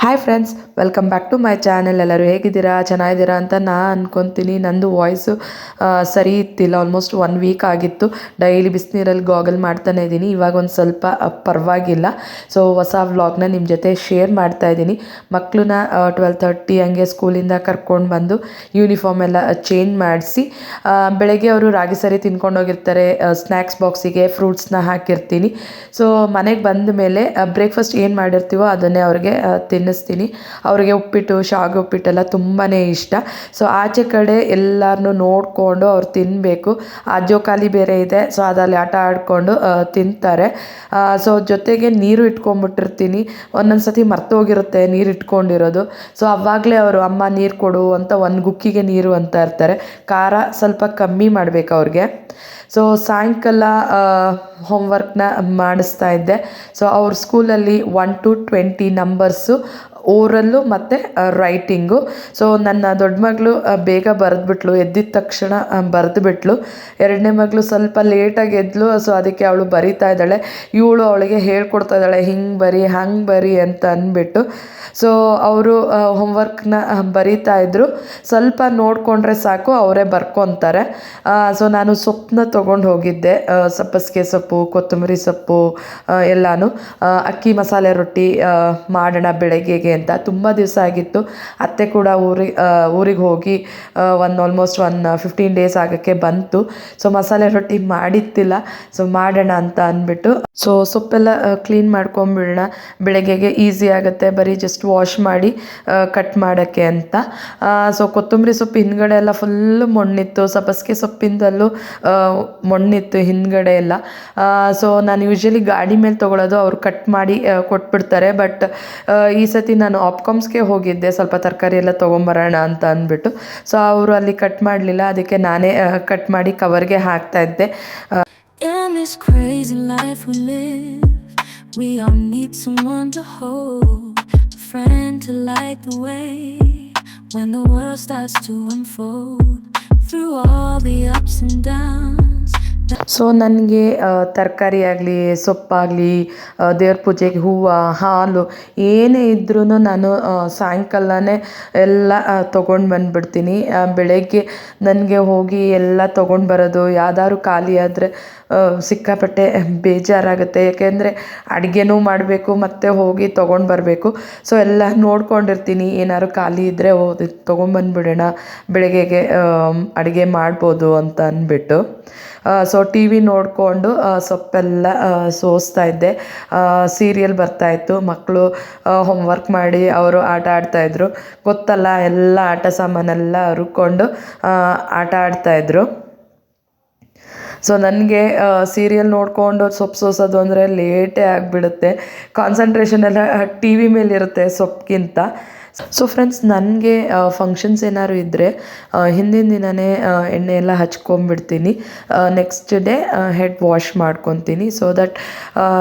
Hi friends welcome back to my channel ಎಲ್ಲರೂ ಹೇಗಿದ್ದೀರಾ? ಚೆನ್ನಾಗಿದ್ದೀರಾ ಅಂತ ನಾ ಅಂದ್ಕೊತೀನಿ ನಂದು ವಾಯ್ಸು ಸರಿ ಇತ್ತಿಲ್ಲ ಆಲ್ಮೋಸ್ಟ್ ಒನ್ ವೀಕ್ ಆಗಿತ್ತು. ಡೈಲಿ ಬಿಸಿನೀರಲ್ಲಿ ಗಾಗಲ್ ಮಾಡ್ತಾನೆ ಇದ್ದೀನಿ. ಇವಾಗ ಒಂದು ಸ್ವಲ್ಪ ಪರವಾಗಿಲ್ಲ. ಸೊ ಹೊಸ ವ್ಲಾಗ್ನ ನಿಮ್ಮ ಜೊತೆ ಶೇರ್ ಮಾಡ್ತಾ ಇದ್ದೀನಿ. ಮಕ್ಕಳನ್ನ ಟ್ವೆಲ್ ತರ್ಟಿ ಹಂಗೆ ಸ್ಕೂಲಿಂದ ಕರ್ಕೊಂಡು ಬಂದು ಯೂನಿಫಾರ್ಮ್ ಎಲ್ಲ ಚೇಂಜ್ ಮಾಡಿಸಿ ಬೆಳಗ್ಗೆ ಅವರು ರಾಗಿ ಸರಿ ತಿನ್ಕೊಂಡು ಹೋಗಿರ್ತಾರೆ. ಸ್ನ್ಯಾಕ್ಸ್ ಬಾಕ್ಸಿಗೆ ಫ್ರೂಟ್ಸ್ನ ಹಾಕಿರ್ತೀನಿ. ಸೊ ಮನೆಗೆ ಬಂದ ಮೇಲೆ ಬ್ರೇಕ್ಫಾಸ್ಟ್ ಏನು ಮಾಡಿರ್ತೀವೋ ಅದನ್ನೇ ಅವ್ರಿಗೆ ಆ, ತಿನ್ನಿಸ್ತೀನಿ ಅವರಿಗೆ ಉಪ್ಪಿಟ್ಟು ಶಾವಿಗೆ ಉಪ್ಪಿಟ್ಟೆಲ್ಲ ತುಂಬಾ ಇಷ್ಟ. ಸೊ ಆಚೆ ಕಡೆ ಎಲ್ಲರನ್ನೂ ನೋಡಿಕೊಂಡು ಅವ್ರು ತಿನ್ನಬೇಕು ಆ ಜೋಕಾಲಿ ಬೇರೆ ಇದೆ ಸೊ ಅದಲ್ಲಿ ಆಟ ಆಡಿಕೊಂಡು ತಿಂತಾರೆ. ಸೊ ಜೊತೆಗೆ ನೀರು ಇಟ್ಕೊಂಡ್ಬಿಟ್ಟಿರ್ತೀನಿ. ಒಂದೊಂದು ಸತಿ ಮರ್ತೋಗಿರುತ್ತೆ ನೀರು ಇಟ್ಕೊಂಡಿರೋದು. ಸೊ ಅವಾಗಲೇ ಅವರು, ಅಮ್ಮ ನೀರು ಕೊಡು ಅಂತ ಒಂದು ಗುಕ್ಕಿಗೆ ನೀರು ಅಂತ ಇರ್ತಾರೆ. ಖಾರ ಸ್ವಲ್ಪ ಕಮ್ಮಿ ಮಾಡಬೇಕು ಅವ್ರಿಗೆ. ಸೊ ಸಾಯಂಕಾಲ ಹೋಮ್ವರ್ಕ್ನ ಮಾಡಿಸ್ತಾ ಇದ್ದೆ. ಸೊ ಅವ್ರ ಸ್ಕೂಲಲ್ಲಿ one to twenty numbers oral ಮತ್ತು ರೈಟಿಂಗು ಸೊ ನನ್ನ ದೊಡ್ಡ ಮಗಳು ಬೇಗ ಬರೆದ್ಬಿಟ್ಲು, ಎದ್ದಿದ ತಕ್ಷಣ ಬರೆದ್ಬಿಟ್ಲು. ಎರಡನೇ ಮಗಳು ಸ್ವಲ್ಪ ಲೇಟಾಗಿ ಎದ್ಲು ಸೊ ಅದಕ್ಕೆ ಅವಳು ಬರಿತಾ ಇದ್ದಾಳೆ. ಇವಳು ಅವಳಿಗೆ ಹೇಳ್ಕೊಡ್ತಾ ಇದ್ದಾಳೆ, ಹಿಂಗೆ ಬರಿ, ಹಂಗೆ ಬರಿ ಅಂತ ಅಂದ್ಬಿಟ್ಟು. ಸೊ ಅವರು ಹೋಮ್ವರ್ಕ್ನ ಬರೀತಾ ಇದ್ದರು ಸ್ವಲ್ಪ ನೋಡಿಕೊಂಡ್ರೆ ಸಾಕು, ಅವರೇ ಬರ್ಕೊತಾರೆ. ಸೊ ನಾನು ಸೊಪ್ಪನ್ನ ತೊಗೊಂಡು ಹೋಗಿದ್ದೆ ಸಬ್ಬಸಿಗೆ ಸೊಪ್ಪು, ಕೊತ್ತಂಬರಿ ಸೊಪ್ಪು ಎಲ್ಲಾನು. ಅಕ್ಕಿ ಮಸಾಲೆ ರೊಟ್ಟಿ ಮಾಡೋಣ ಬೆಳಗ್ಗೆಗೆ ಅಂತ ತುಂಬ ದಿವಸ ಆಗಿತ್ತು. ಅತ್ತೆ ಕೂಡ ಊರಿಗೆ ಊರಿಗೆ ಹೋಗಿ ಒಂದು ಆಲ್ಮೋಸ್ಟ್ ಒನ್ ಫಿಫ್ಟೀನ್ ಡೇಸ್ ಆಗೋಕ್ಕೆ ಬಂತು. ಸೊ ಮಸಾಲೆ ರೊಟ್ಟಿ ಮಾಡಿತ್ತಿಲ್ಲ. ಸೊ ಮಾಡೋಣ ಅಂತ ಅಂದ್ಬಿಟ್ಟು. ಸೊ ಸೊಪ್ಪೆಲ್ಲ ಕ್ಲೀನ್ ಮಾಡ್ಕೊಂಬಿಡೋಣ. ಬೆಳಗ್ಗೆಗೆ ಈಸಿ ಆಗುತ್ತೆ. ಬರೀ ಜಸ್ಟ್ ವಾಶ್ ಮಾಡಿ ಕಟ್ ಮಾಡೋಕ್ಕೆ ಅಂತ. ಸೊ ಕೊತ್ತಂಬರಿ ಸೊಪ್ಪು ಹಿಂದ್ಗಡೆ ಎಲ್ಲ ಫುಲ್ಲು ಮಣ್ಣಿತ್ತು. ಸಬ್ಬಸ್ಗೆ ಸೊಪ್ಪಿಂದಲ್ಲೂ ಮಣ್ಣಿತ್ತು ಹಿಂದ್ಗಡೆ ಎಲ್ಲ. ಸೊ ನಾನು ಯೂಶ್ವಲಿ ಗಾಡಿ ಮೇಲೆ ತೊಗೊಳೋದು. ಅವ್ರು ಕಟ್ ಮಾಡಿ ಕೊಟ್ಬಿಡ್ತಾರೆ. ಬಟ್ ಈ ಸತಿ ನಾನು ಆಪ್ಕಾಮ್ಸ್ಗೆ ಹೋಗಿದ್ದೆ. ಸ್ವಲ್ಪ ತರಕಾರಿ ಎಲ್ಲ ತೊಗೊಂಬರೋಣ ಅಂತ ಅಂದ್ಬಿಟ್ಟು. ಸೊ ಅವರು ಅಲ್ಲಿ ಕಟ್ ಮಾಡಲಿಲ್ಲ. ಅದಕ್ಕೆ ನಾನೇ ಕಟ್ ಮಾಡಿ ಕವರ್ಗೆ ಹಾಕ್ತಾ ಇದ್ದೆ. When the world starts to unfold, Through all the ups and downs so ನನಗೆ ತರಕಾರಿ ಆಗಲಿ, ಸೊಪ್ಪಾಗಲಿ ದೇವ್ರ ಪೂಜೆಗೆ ಹೂವು, ಹಾಲು ಏನೇ ಇದ್ರೂ ನಾನು ಸಾಯಂಕಾಲನೇ ಎಲ್ಲ ತೊಗೊಂಡು ಬಂದುಬಿಡ್ತೀನಿ. ಬೆಳಗ್ಗೆ ನನಗೆ ಹೋಗಿ ಎಲ್ಲ ತೊಗೊಂಡು ಬರೋದು, ಯಾವ್ದಾದ್ರು ಖಾಲಿ ಆದರೆ ಸಿಕ್ಕಾಪಟ್ಟೆ ಬೇಜಾರಾಗುತ್ತೆ. ಯಾಕೆಂದರೆ ಅಡುಗೆನೂ ಮಾಡಬೇಕು, ಮತ್ತು ಹೋಗಿ ತೊಗೊಂಡು ಬರಬೇಕು. ಸೊ ಎಲ್ಲ ನೋಡ್ಕೊಂಡಿರ್ತೀನಿ. ಏನಾದ್ರು ಖಾಲಿ ಇದ್ದರೆ ಹೋದ ತೊಗೊಂಬಂದ್ಬಿಡೋಣ ಬೆಳಗ್ಗೆಗೆ ಅಡುಗೆ ಮಾಡ್ಬೋದು ಅಂತ ಅಂದ್ಬಿಟ್ಟು. ಸೊ ಟಿ ವಿ ನೋಡಿಕೊಂಡು ಸೊಪ್ಪೆಲ್ಲ ಸೋಸ್ತಾ ಇದ್ದೆ. ಸೀರಿಯಲ್ ಬರ್ತಾಯಿತ್ತು ಮಕ್ಕಳು ಹೋಮ್ವರ್ಕ್ ಮಾಡಿ ಅವರು ಆಟ ಆಡ್ತಾಯಿದ್ರು ಗೊತ್ತಲ್ಲ, ಎಲ್ಲ ಆಟ ಸಾಮಾನೆಲ್ಲ ರುಕೊಂಡು ಆಟ ಆಡ್ತಾಯಿದ್ರು ಸೊ ನನಗೆ ಸೀರಿಯಲ್ ನೋಡಿಕೊಂಡು ಸೊಪ್ಪು ಸೋಸೋದು ಅಂದರೆ ಲೇಟೇ ಆಗಿಬಿಡುತ್ತೆ. ಕಾನ್ಸಂಟ್ರೇಷನ್ ಎಲ್ಲ ಟಿ ವಿ ಮೇಲಿರುತ್ತೆ ಸೊಪ್ಪಿಗಿಂತ. ಸೊ ಫ್ರೆಂಡ್ಸ್ ನನಗೆ ಫಂಕ್ಷನ್ಸ್ ಏನಾದ್ರು ಇದ್ದರೆ ಹಿಂದಿನ ದಿನವೇ ಎಣ್ಣೆ ಎಲ್ಲ ಹಚ್ಕೊಂಡ್ಬಿಡ್ತೀನಿ ನೆಕ್ಸ್ಟ್ ಡೇ ಹೆಡ್ ವಾಶ್ ಮಾಡ್ಕೊತೀನಿ ಸೊ ದಟ್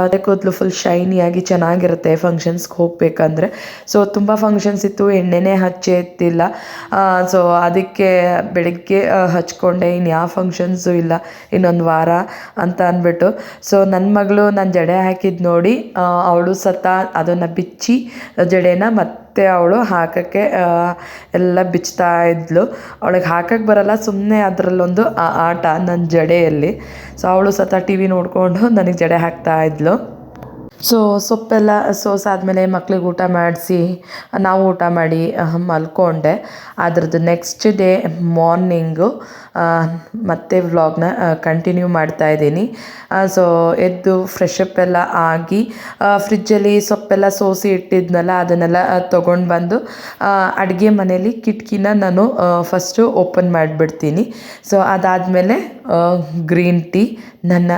ಅದೇ ಕೂದಲು ಫುಲ್ ಶೈನಿಯಾಗಿ ಚೆನ್ನಾಗಿರುತ್ತೆ ಫಂಕ್ಷನ್ಸ್ಗೆ ಹೋಗಬೇಕಂದ್ರೆ. ಸೊ ತುಂಬ ಫಂಕ್ಷನ್ಸ್ ಇತ್ತು, ಎಣ್ಣೆನೇ ಹಚ್ಚೇ ಇತ್ತಿಲ್ಲ ಸೊ ಅದಕ್ಕೆ ಬೆಳಗ್ಗೆ ಹಚ್ಕೊಂಡೆ ಇನ್ನು ಯಾವ ಫಂಕ್ಷನ್ಸು ಇಲ್ಲ, ಇನ್ನೊಂದು ವಾರ ಅಂತ ಅಂದ್ಬಿಟ್ಟು. ಸೊ ನನ್ನ ಮಗಳು ನಾನು ಜಡೆ ಹಾಕಿದ್ದು ನೋಡಿ ಅವಳು ಸತ ಅದನ್ನು ಬಿಚ್ಚಿ, ಜಡೆನ ಮತ್ತೆ ಅವಳು ಹಾಕೋಕ್ಕೆ ಎಲ್ಲ ಬಿಚ್ತಾ ಇದ್ಲು. ಅವಳಿಗೆ ಹಾಕಕ್ಕೆ ಬರಲ್ಲ ಸುಮ್ಮನೆ ಅದರಲ್ಲೊಂದು ಆಟ ನನ್ನ ಜಡೆಯಲ್ಲಿ. ಸೊ ಅವಳು ಸತ ಟಿ ವಿ ನೋಡಿಕೊಂಡು ನನಗೆ ಜಡೆ ಹಾಕ್ತಾ ಇದ್ಲು. ಸೊ ಸೊಪ್ಪೆಲ್ಲ ಸೋಸಾದ್ಮೇಲೆ ಮಕ್ಳಿಗೆ ಊಟ ಮಾಡಿಸಿ, ನಾವು ಊಟ ಮಾಡಿ ಮಲ್ಕೊಂಡೆ. ಅದ್ರದ್ದು ನೆಕ್ಸ್ಟ್ ಡೇ ಮಾರ್ನಿಂಗು ಮತ್ತೆ ವ್ಲಾಗ್ನ ಕಂಟಿನ್ಯೂ ಮಾಡ್ತಾ ಇದ್ದೀನಿ. ಸೊ ಎದ್ದು ಫ್ರೆಶ್ ಅಪ್ ಎಲ್ಲ ಆಗಿ ಫ್ರಿಜ್ಜಲ್ಲಿ ಸೊಪ್ಪೆಲ್ಲ ಸೋಸಿ ಇಟ್ಟಿದ್ನಲ್ಲ, ಅದನ್ನೆಲ್ಲ ತೊಗೊಂಡು ಬಂದು ಅಡುಗೆ ಮನೇಲಿ ಕಿಟಕಿನ ನಾನು ಫಸ್ಟು ಓಪನ್ ಮಾಡಿಬಿಡ್ತೀನಿ. ಸೊ ಅದಾದಮೇಲೆ ಗ್ರೀನ್ ಟೀ ನನ್ನ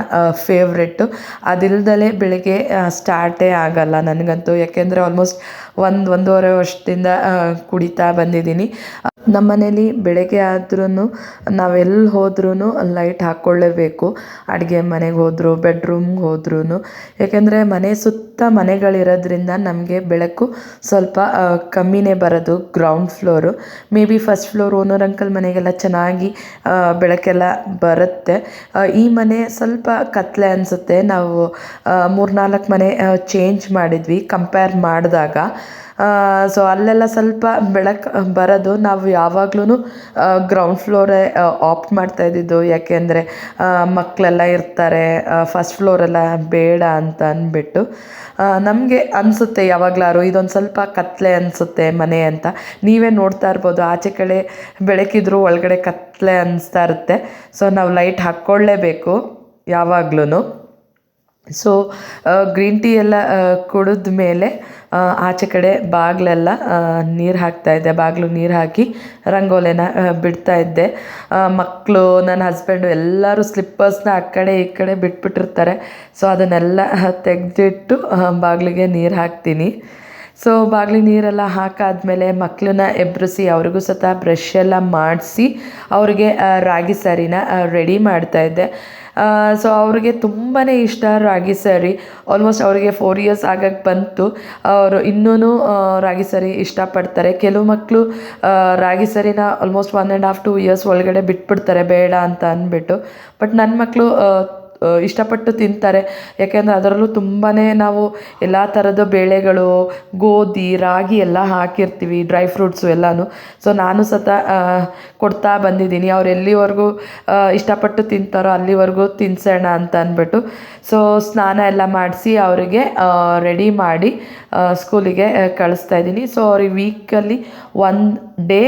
ಫೇವ್ರೆಟ್ಟು ಅದಿಲ್ದಲೇ ಬೆಳಗ್ಗೆ ಸ್ಟಾರ್ಟೇ ಆಗಲ್ಲ ನನಗಂತೂ, ಯಾಕೆಂದರೆ ಆಲ್ಮೋಸ್ಟ್ ಒಂದು, ಒಂದೂವರೆ ವರ್ಷದಿಂದ ಕುಡಿತಾ ಬಂದಿದ್ದೀನಿ. ನಮ್ಮ ಮನೇಲಿ ಬೆಳಗ್ಗೆ ಆದ್ರೂ ನಾವೆಲ್ಲಿ ಹೋದ್ರೂ ಲೈಟ್ ಹಾಕ್ಕೊಳ್ಳೇಬೇಕು ಅಡುಗೆ ಮನೆಗೆ ಹೋದರೂ ಬೆಡ್ರೂಮ್ಗೆ ಹೋದ್ರೂ ಯಾಕೆಂದರೆ ಮನೆ ಸುತ್ತ ಮನೆಗಳಿರೋದ್ರಿಂದ ನಮಗೆ ಬೆಳಕು ಸ್ವಲ್ಪ ಕಮ್ಮಿನೇ ಬರೋದು ground floor may be first floor owner uncle ಮನೆಗೆಲ್ಲ ಚೆನ್ನಾಗಿ ಬೆಳಕೆಲ್ಲ ಬರುತ್ತೆ. ಈ ಮನೆ ಸ್ವಲ್ಪ ಕತ್ಲೆ ಅನಿಸುತ್ತೆ. ನಾವು ಮೂರ್ನಾಲ್ಕು ಮನೆ ಚೇಂಜ್ ಮಾಡಿದ್ವಿ. ಕಂಪೇರ್ ಮಾಡಿದಾಗ ಸೊ ಅಲ್ಲೆಲ್ಲ ಸ್ವಲ್ಪ ಬೆಳಕು ಬರೋದು ನಾವು ಯಾವಾಗ್ಲೂ ಗ್ರೌಂಡ್ ಫ್ಲೋರೇ ಆಪ್ಟ್ ಮಾಡ್ತಾ ಇದ್ದಿದ್ದು. ಯಾಕೆಂದರೆ ಮಕ್ಕಳೆಲ್ಲ ಇರ್ತಾರೆ ಫಸ್ಟ್ ಫ್ಲೋರೆಲ್ಲ ಬೇಡ ಅಂತ ಅಂದ್ಬಿಟ್ಟು ನಮಗೆ ಅನಿಸುತ್ತೆ ಯಾವಾಗ್ಲಾರು, ಇದೊಂದು ಸ್ವಲ್ಪ ಕತ್ಲೆ ಅನಿಸುತ್ತೆ ಮನೆ ಅಂತ. ನೀವೇ ನೋಡ್ತಾ ಇರ್ಬೋದು, ಆಚೆ ಕಡೆ ಬೆಳಕಿದ್ರು ಒಳಗಡೆ ಕತ್ಲೆ ಅನಿಸ್ತಾ ಇರುತ್ತೆ. ಸೊ ನಾವು ಲೈಟ್ ಹಾಕ್ಕೊಳ್ಳೇಬೇಕು ಯಾವಾಗ್ಲೂ ಸೊ ಗ್ರೀನ್ ಟೀ ಎಲ್ಲ ಕುಡಿದ ಮೇಲೆ ಆಚೆ ಕಡೆ ಬಾಗಿಲೆಲ್ಲ ನೀರು ಹಾಕ್ತಾಯಿದ್ದೆ ಬಾಗಿಲು ನೀರು ಹಾಕಿ ರಂಗೋಲಿನ ಬಿಡ್ತಾ ಇದ್ದೆ. ಮಕ್ಕಳು ನನ್ನ ಹಸ್ಬೆಂಡು ಎಲ್ಲರೂ ಸ್ಲಿಪ್ಪರ್ಸ್ನ ಆ ಕಡೆ ಈ ಕಡೆ ಬಿಟ್ಬಿಟ್ಟಿರ್ತಾರೆ. ಸೊ ಅದನ್ನೆಲ್ಲ ತೆಗೆದಿಟ್ಟು ಬಾಗಿಲಿಗೆ ನೀರು ಹಾಕ್ತೀನಿ. ಸೊ ಬಾಗಿಲಿಗೆ ನೀರೆಲ್ಲ ಹಾಕಾದಮೇಲೆ ಮಕ್ಕಳನ್ನ ಎಬ್ರಿಸಿ, ಅವ್ರಿಗೂ ಸತ ಬ್ರಷ್ ಎಲ್ಲ ಮಾಡಿಸಿ, ಅವ್ರಿಗೆ ರಾಗಿ ಸಾರಿನ ರೆಡಿ ಮಾಡ್ತಾಯಿದ್ದೆ ಸೊ ಅವ್ರಿಗೆ ತುಂಬಾ ಇಷ್ಟ ರಾಗಿ ಸರಿ. ಆಲ್ಮೋಸ್ಟ್ ಅವರಿಗೆ ಫೋರ್ ಇಯರ್ಸ್ ಆಗಕ್ಕೆ ಬಂತು. ಅವರು ಇನ್ನೂ ರಾಗಿ ಸಾರಿ ಇಷ್ಟಪಡ್ತಾರೆ. ಕೆಲವು ಮಕ್ಕಳು ರಾಗಿ ಸರಿನ almost one and half to years ಒಳಗಡೆ ಬಿಟ್ಬಿಡ್ತಾರೆ. ಬೇಡ ಅಂತ ಅಂದ್ಬಿಟ್ಟು ಬಟ್ ನನ್ನ ಮಕ್ಕಳು ಇಷ್ಟಪಟ್ಟು ತಿಂತಾರೆ. ಯಾಕೆಂದರೆ ಅದರಲ್ಲೂ ತುಂಬಾ ನಾವು ಎಲ್ಲ ಥರದ ಬೇಳೆಗಳು, ಗೋಧಿ, ರಾಗಿ ಎಲ್ಲ ಹಾಕಿರ್ತೀವಿ, ಡ್ರೈ ಫ್ರೂಟ್ಸು ಎಲ್ಲನೂ. ಸೊ ನಾನು ಸತ ಕೊಡ್ತಾ ಬಂದಿದ್ದೀನಿ. ಅವ್ರು ಎಲ್ಲಿವರೆಗೂ ಇಷ್ಟಪಟ್ಟು ತಿಂತಾರೋ ಅಲ್ಲಿವರೆಗೂ ತಿನ್ಸೋಣ ಅಂತ ಅಂದ್ಬಿಟ್ಟು. ಸೊ ಸ್ನಾನ ಎಲ್ಲ ಮಾಡಿಸಿ ಅವರಿಗೆ ರೆಡಿ ಮಾಡಿ ಸ್ಕೂಲಿಗೆ ಕಳಿಸ್ತಾ ಇದ್ದೀನಿ. ಸೊ ಅವ್ರಿಗೆ weekly one day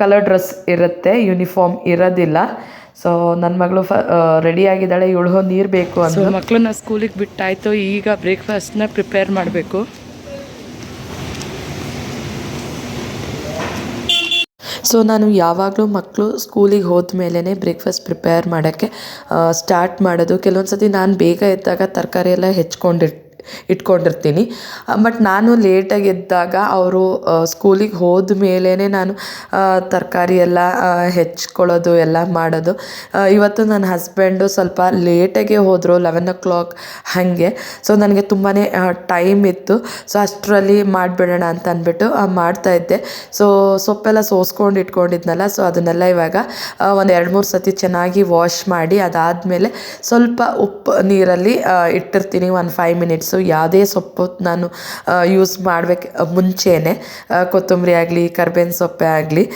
colour dress ಇರುತ್ತೆ ಯೂನಿಫಾರ್ಮ್ ಇರೋದಿಲ್ಲ. ಸೊ ನನ್ನ ಮಗಳು ಫ ರೆಡಿ ಆಗಿದ್ದಾಳೆ ಇವಳು ನೀರು ಬೇಕು ಅಂತ ಮಕ್ಕಳನ್ನ ಸ್ಕೂಲಿಗೆ ಬಿಟ್ಟಾಯ್ತು ಈಗ ಬ್ರೇಕ್ಫಾಸ್ಟ್ನ ಪ್ರಿಪೇರ್ ಮಾಡಬೇಕು. ಸೊ ನಾನು ಯಾವಾಗಲೂ ಮಕ್ಕಳು ಸ್ಕೂಲಿಗೆ ಹೋದ ಮೇಲೇ ಬ್ರೇಕ್ಫಾಸ್ಟ್ ಪ್ರಿಪೇರ್ ಮಾಡೋಕ್ಕೆ ಸ್ಟಾರ್ಟ್ ಮಾಡೋದು. ಕೆಲವೊಂದು ಸತಿ ನಾನು ಬೇಗ ಎದ್ದಾಗ ತರಕಾರಿ ಎಲ್ಲ ಹೆಚ್ಕೊಂಡಿರ್ ಇಟ್ಕೊಂಡಿರ್ತೀನಿ. ಬಟ್ ನಾನು ಲೇಟಾಗಿ ಎದ್ದಾಗ ಅವರು ಸ್ಕೂಲಿಗೆ ಹೋದ ಮೇಲೇ ನಾನು ತರಕಾರಿ ಎಲ್ಲ ಹೆಚ್ಕೊಳ್ಳೋದು, ಎಲ್ಲ ಮಾಡೋದು. ಇವತ್ತು ನನ್ನ ಹಸ್ಬೆಂಡು ಸ್ವಲ್ಪ ಲೇಟಾಗೆ ಹೋದರು ಲೆವೆನ್ ಓ ಕ್ಲಾಕ್ ಹಾಗೆ. ಸೊ ನನಗೆ ತುಂಬಾ ಟೈಮ್ ಇತ್ತು. ಸೊ ಅಷ್ಟರಲ್ಲಿ ಮಾಡಿಬಿಡೋಣ ಅಂತ ಅಂದ್ಬಿಟ್ಟು ಮಾಡ್ತಾಯಿದ್ದೆ ಸೊ ಸೊಪ್ಪೆಲ್ಲ ಸೋಸ್ಕೊಂಡು ಇಟ್ಕೊಂಡಿದ್ನಲ್ಲ ಸೊ ಅದನ್ನೆಲ್ಲ ಇವಾಗ ಒಂದು ಎರಡು ಮೂರು ಸತಿ ಚೆನ್ನಾಗಿ ವಾಶ್ ಮಾಡಿ ಅದಾದಮೇಲೆ ಸ್ವಲ್ಪ ಉಪ್ಪು ನೀರಲ್ಲಿ ಇಟ್ಟಿರ್ತೀನಿ, ಒಂದು ಫೈವ್ ಮಿನಿಟ್ಸು ಯಾವುದೇ ಸೊಪ್ಪು ನಾನು ಯೂಸ್ ಮಾಡಬೇಕು ಮುಂಚೆನೆ ಕೊತ್ತಂಬರಿ ಆಗಲಿ, ಕರ್ಬೇವಿನ ಸೊಪ್ಪೆ ಆಗಲಿ.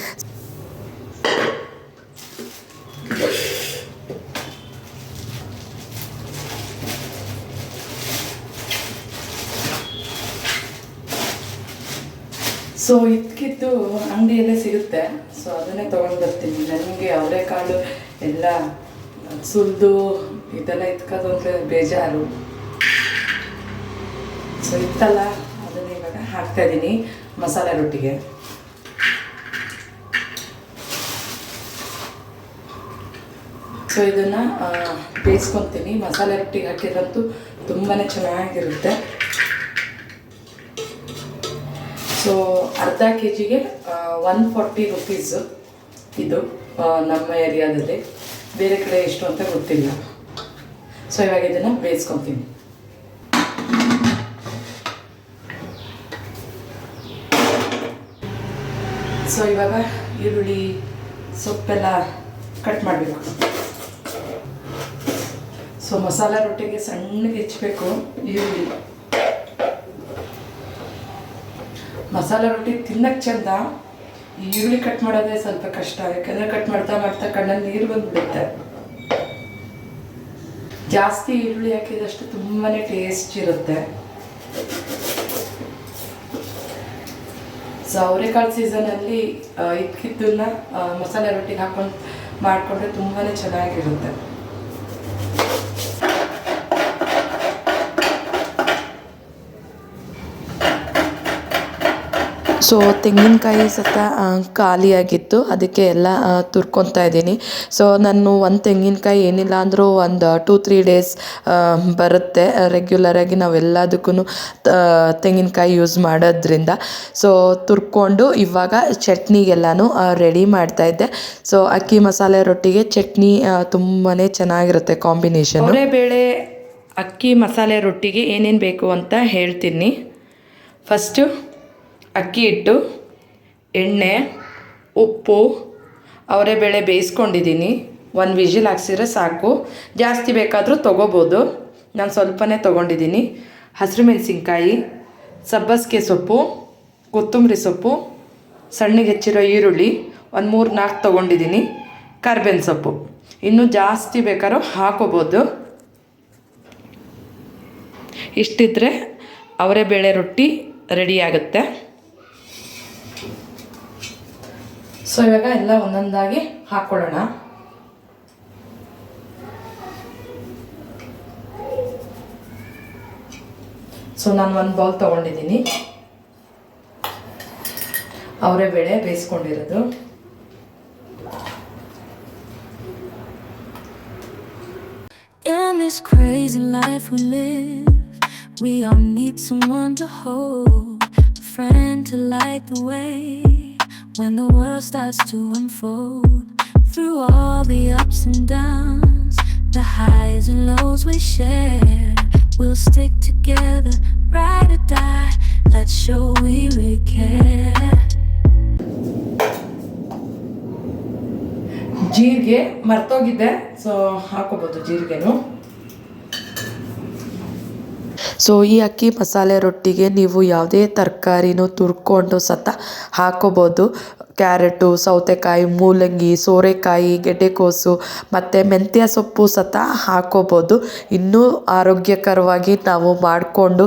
ಸೊ ಇದಕ್ಕಿದ್ದು ಅಂಗಡಿಯಲ್ಲೇ ಸಿಗುತ್ತೆ. ಸೊ ಅದನ್ನೇ ತೊಗೊಂಡು ಬರ್ತೀನಿ. ನನಗೆ ಅವರೆಕಾಳು ಎಲ್ಲ, ಸುಲಿದು, ಇದೆಲ್ಲ ಅಂದರೆ ಬೇಜಾರು. ಸೊ ಇತ್ತಲ್ಲ ಅದನ್ನ ಇವಾಗ ಹಾಕ್ತಾ ಇದ್ದೀನಿ, ಮಸಾಲೆ ರೊಟ್ಟಿಗೆ. ಸೊ ಇದನ್ನು ಬೇಯಿಸ್ಕೊತೀನಿ. ಮಸಾಲೆ ರೊಟ್ಟಿಗೆ ಹಾಕಿದ್ರಂತೂ ತುಂಬಾ ಚೆನ್ನಾಗಿರುತ್ತೆ. ಸೊ ಅರ್ಧ ಕೆ ಜಿಗೆ ಒನ್ ಫಾರ್ಟಿ ರುಪೀಸು ಇದು ನಮ್ಮ ಏರಿಯಾದಲ್ಲಿ. ಬೇರೆ ಕಡೆ ಎಷ್ಟು ಅಂತ ಗೊತ್ತಿಲ್ಲ. ಸೊ ಇವಾಗ ಇದನ್ನು ಬೇಯಿಸ್ಕೊತೀನಿ. ಸೊ ಇವಾಗ ಈರುಳ್ಳಿ ಸೊಪ್ಪೆಲ್ಲ ಕಟ್ ಮಾಡಬೇಕು. ಸೊ ಮಸಾಲ ರೊಟ್ಟಿಗೆ ಸಣ್ಣಗೆ ಹೆಚ್ಚಬೇಕು ಈರುಳ್ಳಿ. ಮಸಾಲ ರೊಟ್ಟಿ ತಿನ್ನಕ್ಕೆ ಚಂದ, ಈರುಳ್ಳಿ ಕಟ್ ಮಾಡೋದೇ ಸ್ವಲ್ಪ ಕಷ್ಟ. ಯಾಕಂದರೆ ಕಟ್ ಮಾಡ್ತಾ ಮಾಡ್ತಾ ಕಣ್ಣಲ್ಲಿ ನೀರು ಬಂದುಬಿಡುತ್ತೆ. ಜಾಸ್ತಿ ಈರುಳ್ಳಿ ಹಾಕಿದಷ್ಟು ತುಂಬಾ ಟೇಸ್ಟ್ ಇರುತ್ತೆ. ಸೊ ಅವರೆಕಾಳು ಸೀಸನಲ್ಲಿ ಇದ್ಕಿದ್ದನ್ನ ಮಸಾಲೆ ರೊಟ್ಟಿಗೆ ಹಾಕೊಂಡು ಮಾಡಿಕೊಂಡ್ರೆ ತುಂಬಾ ಚೆನ್ನಾಗಿರುತ್ತೆ. ಸೊ ತೆಂಗಿನಕಾಯಿ ಸತ ಖಾಲಿಯಾಗಿತ್ತು. ಅದಕ್ಕೆ ಎಲ್ಲ ತುರ್ಕೊತಾ ಇದ್ದೀನಿ. ಸೊ ನಾನು ಒಂದು ತೆಂಗಿನಕಾಯಿ ಏನಿಲ್ಲ ಅಂದರೂ ಒಂದು ಟೂ, ತ್ರೀ ಡೇಸ್ ಬರುತ್ತೆ. ರೆಗ್ಯುಲರಾಗಿ ನಾವೆಲ್ಲದಕ್ಕೂ ತೆಂಗಿನಕಾಯಿ ಯೂಸ್ ಮಾಡೋದ್ರಿಂದ. ಸೊ ತುರ್ಕೊಂಡು ಇವಾಗ ಚಟ್ನಿಗೆಲ್ಲನೂ ರೆಡಿ ಮಾಡ್ತಾ ಇದ್ದೆ. ಸೊ ಅಕ್ಕಿ ಮಸಾಲೆ ರೊಟ್ಟಿಗೆ ಚಟ್ನಿ ತುಂಬಾ ಚೆನ್ನಾಗಿರುತ್ತೆ ಕಾಂಬಿನೇಷನ್ ಬೇಳೆ, ಅಕ್ಕಿ ಮಸಾಲೆ ರೊಟ್ಟಿಗೆ ಏನೇನು ಬೇಕು ಅಂತ ಹೇಳ್ತೀನಿ. ಫಸ್ಟು ಅಕ್ಕಿ ಹಿಟ್ಟು ಎಣ್ಣೆ, ಉಪ್ಪು ಅವರೆಬೇಳೆ ಬೇಯಿಸ್ಕೊಂಡಿದ್ದೀನಿ. ಒಂದು ವಿಜಿಲ್ ಹಾಕ್ಸಿದ್ರೆ ಸಾಕು. ಜಾಸ್ತಿ ಬೇಕಾದರೂ ತೊಗೋಬೋದು. ನಾನು ಸ್ವಲ್ಪನೇ ತೊಗೊಂಡಿದ್ದೀನಿ. ಹಸಿರು ಮೆಣಸಿನ್ಕಾಯಿ, ಸಬ್ಬಸಿಗೆ ಸೊಪ್ಪು, ಕೊತ್ತಂಬರಿ ಸೊಪ್ಪು, ಸಣ್ಣಗೆ ಹೆಚ್ಚಿರೋ ಈರುಳ್ಳಿ, ಒಂದು ಮೂರು ನಾಲ್ಕು ತೊಗೊಂಡಿದ್ದೀನಿ. ಕರ್ಬೇವಿನ ಸೊಪ್ಪು. ಇನ್ನೂ ಜಾಸ್ತಿ ಬೇಕಾದ್ರೂ ಹಾಕೋಬೋದು. ಇಷ್ಟಿದ್ರೆ ಅವರೇ ಬೇಳೆ ರೊಟ್ಟಿ ರೆಡಿ ಆಗುತ್ತೆ ಸೊ ಇವಾಗ ಎಲ್ಲ ಒಂದೊಂದಾಗಿ ಹಾಕ್ಕೊಳ್ಳೋಣ ಸೊ ನಾನು ಒಂದು ಬೌಲ್ ತೊಗೊಂಡಿದ್ದೀನಿ ಅವರೇ ಬೇಳೆ ಬೇಯಿಸ್ಕೊಂಡಿರೋದು this crazy life we live, we all need someone to hold, a friend to light the way when the world starts to unfold. Through all the ups and downs, the highs and lows we share, we'll stick together, ride or die. Let's show we really care. ಜೀರಿಗೆ ಮರ್ತೋಗಿದ್ದೆ so ಹಾಕೋಬೋದು ಜೀರಿಗೆನು so ಈ ಅಕ್ಕಿ ಮಸಾಲೆ ರೊಟ್ಟಿಗೆ ನೀವು ಯಾವುದೇ ತರಕಾರಿನೂ ತುರ್ಕೊಂಡು ಸತ ಹಾಕೋಬೋದು. ಕ್ಯಾರೆಟು, ಸೌತೆಕಾಯಿ, ಮೂಲಂಗಿ, ಸೋರೆಕಾಯಿ, ಗೆಡ್ಡೆಕೋಸು, ಮತ್ತು ಮೆಂತ್ಯ ಸೊಪ್ಪು ಸತ ಹಾಕೋಬೋದು. ಇನ್ನೂ ಆರೋಗ್ಯಕರವಾಗಿ ನಾವು ಮಾಡಿಕೊಂಡು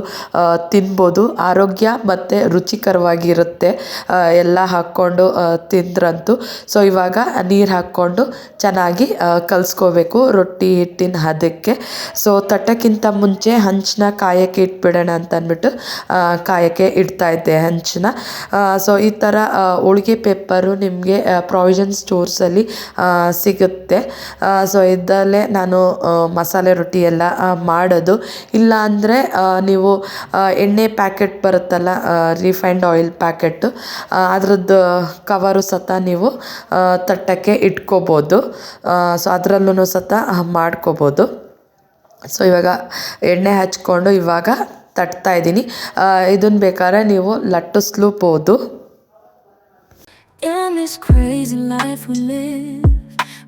ತಿನ್ಬೋದು. ಆರೋಗ್ಯ ಮತ್ತು ರುಚಿಕರವಾಗಿರುತ್ತೆ ಎಲ್ಲ ಹಾಕ್ಕೊಂಡು ತಿಂದ್ರಂತೂ. ಸೊ ಇವಾಗ ನೀರು ಹಾಕ್ಕೊಂಡು ಚೆನ್ನಾಗಿ ಕಲಿಸ್ಕೋಬೇಕು ರೊಟ್ಟಿ ಹಿಟ್ಟಿನ ಹದಕ್ಕೆ. ಸೊ ತಟ್ಟಕ್ಕಿಂತ ಮುಂಚೆ ಹಂಚನ್ನ ಕಾಯಕ್ಕೆ ಇಟ್ಬಿಡೋಣ ಅಂತ ಅಂದ್ಬಿಟ್ಟು ಕಾಯಕ್ಕೆ ಇಡ್ತಾ ಇದ್ದೆ ಹಂಚನ್ನ ಸೊ ಈ ಥರ ಹೋಳಿಗೆ ಪೇಪರು ನಿಮಗೆ ಪ್ರಾವಿಷನ್ ಸ್ಟೋರ್ಸಲ್ಲಿ ಸಿಗುತ್ತೆ. ಸೊ ಇದರಲ್ಲೇ ನಾನು ಮಸಾಲೆ ರೊಟ್ಟಿ ಎಲ್ಲ ಮಾಡೋದು. ಇಲ್ಲ ಅಂದರೆ ನೀವು ಎಣ್ಣೆ ಪ್ಯಾಕೆಟ್ ಬರುತ್ತಲ್ಲ ರಿಫೈನ್ಡ್ ಆಯಿಲ್ ಪ್ಯಾಕೆಟು ಅದರದ್ದು ಕವರು ಸತ ನೀವು ತಟ್ಟಕ್ಕೆ ಇಟ್ಕೋಬೋದು. ಸೊ ಅದರಲ್ಲೂ ಸತ ಮಾಡ್ಕೋಬೋದು. ಸೊ ಇವಾಗ ಎಣ್ಣೆ ಹಚ್ಕೊಂಡು ಇವಾಗ ತಟ್ತಾ ಇದ್ದೀನಿ. ಇದನ್ನು ಬೇಕಾದ್ರೆ ನೀವು ಲಟ್ಟಿಸ್ಲೂಬೋದು In this crazy life we live,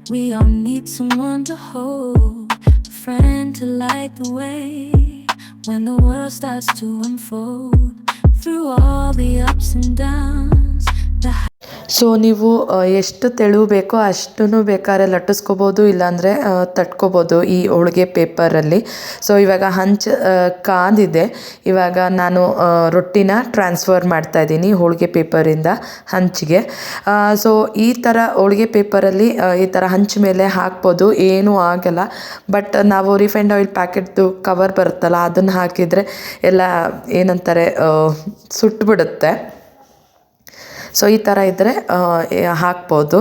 we all need someone to hold, a friend to light the way when the world starts to unfold. Through all the ups and downs, so ನೀವು ಎಷ್ಟು ತೆಳು ಬೇಕೋ ಅಷ್ಟೂ ಬೇಕಾದ್ರೆ ಲಟ್ಟಿಸ್ಕೋಬೋದು, ಇಲ್ಲಾಂದರೆ ತಟ್ಕೋಬೋದು ಈ ಹೋಳಿಗೆ ಪೇಪರಲ್ಲಿ. So ಇವಾಗ ಹಂಚು ಕಾದಿದೆ. ಇವಾಗ ನಾನು ರೊಟ್ಟಿನ ಟ್ರಾನ್ಸ್ಫರ್ ಮಾಡ್ತಾ ಇದ್ದೀನಿ ಹೋಳಿಗೆ ಪೇಪರಿಂದ ಹಂಚಿಗೆ. ಸೊ ಈ ಥರ ಹೋಳಿಗೆ ಪೇಪರಲ್ಲಿ ಈ ಥರ ಹಂಚು ಮೇಲೆ ಹಾಕ್ಬೋದು. ಏನೂ ಆಗಲ್ಲ. ಬಟ್ ನಾವು ರಿಫೈಂಡ್ ಆಯಿಲ್ ಪ್ಯಾಕೆಟ್ದು ಕವರ್ ಬರುತ್ತಲ್ಲ, ಅದನ್ನು ಹಾಕಿದರೆ ಎಲ್ಲ ಏನಂತಾರೆ ಸುಟ್ಟುಬಿಡುತ್ತೆ ಸೊ ಈ ಥರ ಇದ್ದರೆ ಹಾಕ್ಬೋದು.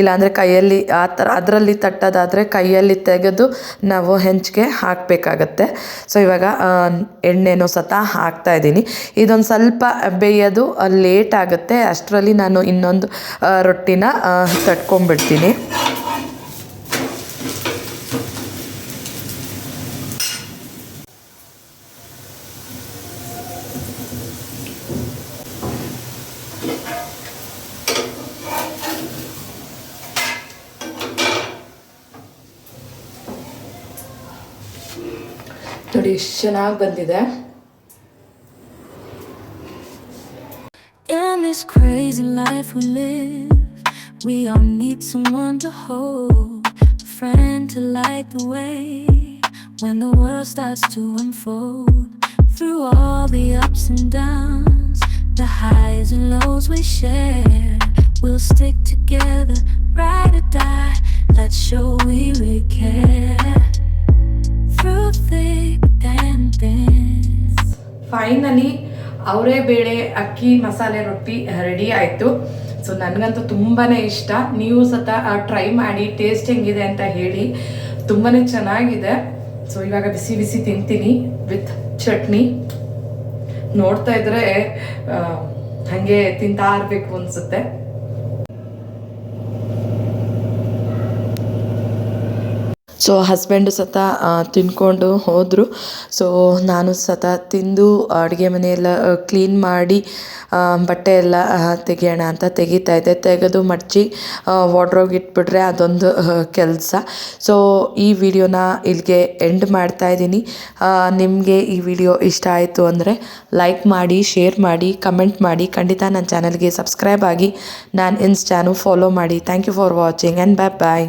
ಇಲ್ಲಾಂದರೆ ಕೈಯಲ್ಲಿ ಆ ಥರ ಅದರಲ್ಲಿ ತಟ್ಟೋದಾದರೆ ಕೈಯಲ್ಲಿ ತೆಗೆದು ನಾವು ಹೆಂಚಿಗೆ ಹಾಕಬೇಕಾಗತ್ತೆ. ಸೊ ಇವಾಗ ಎಣ್ಣೆನೂ ಸತ ಹಾಕ್ತಾ ಇದ್ದೀನಿ. ಇದೊಂದು ಸ್ವಲ್ಪ ಬೇಯೋದು ಲೇಟ್ ಆಗುತ್ತೆ. ಅಷ್ಟರಲ್ಲಿ ನಾನು ಇನ್ನೊಂದು ರೊಟ್ಟಿನ ತಟ್ಕೊಂಡ್ಬಿಡ್ತೀನಿ. ಚೆನ್ನಾಗಿ ಬಂದಿದೆ In this crazy life we live, we all need someone to hold, a friend to light the way when the world starts to unfold. Through all the ups and downs, the highs and lows we share, we'll stick together, ride or die. Let's show we really care. Through thick and thin. finally ಅವರೇ ಬೇಳೆ, ಅಕ್ಕಿ, ಮಸಾಲೆ ರೊಟ್ಟಿ ready ಆಯಿತು. So ನನಗಂತೂ ತುಂಬಾ ಇಷ್ಟ. ನೀವು ಸತ ಟ್ರೈ ಮಾಡಿ ಟೇಸ್ಟ್ ಹೆಂಗಿದೆ ಅಂತ ಹೇಳಿ ತುಂಬಾ ಚೆನ್ನಾಗಿದೆ. ಸೊ ಇವಾಗ ಬಿಸಿ ಬಿಸಿ ತಿಂತೀನಿ ವಿತ್ ಚಟ್ನಿ. ನೋಡ್ತಾ ಇದ್ರೆ ಹಂಗೆ ತಿಂತಾ ಇರಬೇಕು ಅನಿಸುತ್ತೆ. ಸೊ ಹಸ್ಬೆಂಡು ಸತ ತಿನ್ಕೊಂಡು ಹೋದರು. ಸೊ ನಾನು ಸತ ತಿಂದು ಅಡುಗೆ ಮನೆಯೆಲ್ಲ ಕ್ಲೀನ್ ಮಾಡಿ ಬಟ್ಟೆ ಎಲ್ಲ ತೆಗೆಯೋಣ ಅಂತ ತೆಗಿತಾ ಇದ್ದೆ. ತೆಗೆದು ಮಡಚಿ ವಾಡ್ರೋಗೆ ಇಟ್ಬಿಟ್ರೆ ಅದೊಂದು ಕೆಲಸ. ಸೊ ಈ ವಿಡಿಯೋನ ಇಲ್ಲಿಗೆ ಎಂಡ್ ಮಾಡ್ತಾ ಇದ್ದೀನಿ. ನಿಮಗೆ ಈ ವಿಡಿಯೋ ಇಷ್ಟ ಆಯಿತು ಅಂದರೆ ಲೈಕ್ ಮಾಡಿ, ಶೇರ್ ಮಾಡಿ, ಕಮೆಂಟ್ ಮಾಡಿ. ಖಂಡಿತ ನನ್ನ ಚಾನಲ್ಗೆ ಸಬ್ಸ್ಕ್ರೈಬ್ ಆಗಿ, ನಾನು ಇನ್ಸ್ಟಾನು ಫಾಲೋ ಮಾಡಿ. Thank you for watching, and bye bye.